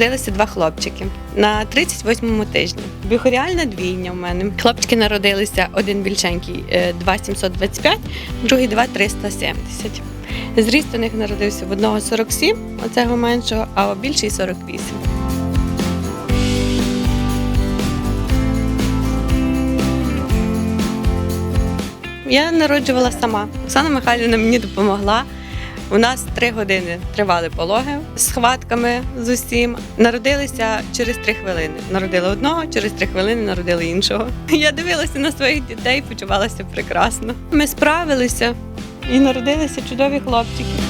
народилися два хлопчики на 38-му тижні. Біохоріальна двійня у мене. Хлопчики народилися один більшенький е, 2,725, другий 2,370. Зріст у них народився в одного 47, оцього меншого, а більший 48. Я народжувала сама. Оксана Михайлівна мені допомогла. У нас три години тривали пологи з схватками з усім. Народилися через три хвилини. Народили одного, через три хвилини народили іншого. Я дивилася на своїх дітей, почувалася прекрасно. Ми справилися і народилися чудові хлопчики.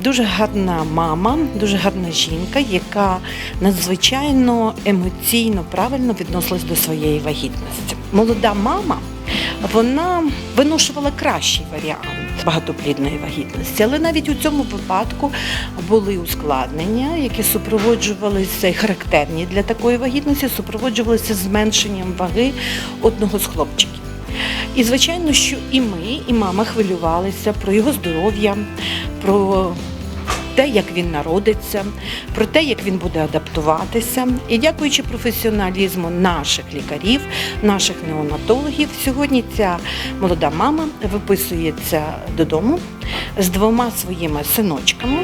Дуже гарна мама, дуже гарна жінка, яка надзвичайно емоційно правильно відносилась до своєї вагітності. Молода мама вона виношувала кращий варіант багатоплідної вагітності, але навіть у цьому випадку були ускладнення, які супроводжувалися характерні для такої вагітності, супроводжувалися зменшенням ваги одного з хлопчиків. І звичайно, що і ми, і мама хвилювалися про його здоров'я, про те, як він народиться, про те, як він буде адаптуватися. І дякуючи професіоналізму наших лікарів, наших неонатологів, сьогодні ця молода мама виписується додому з двома своїми синочками.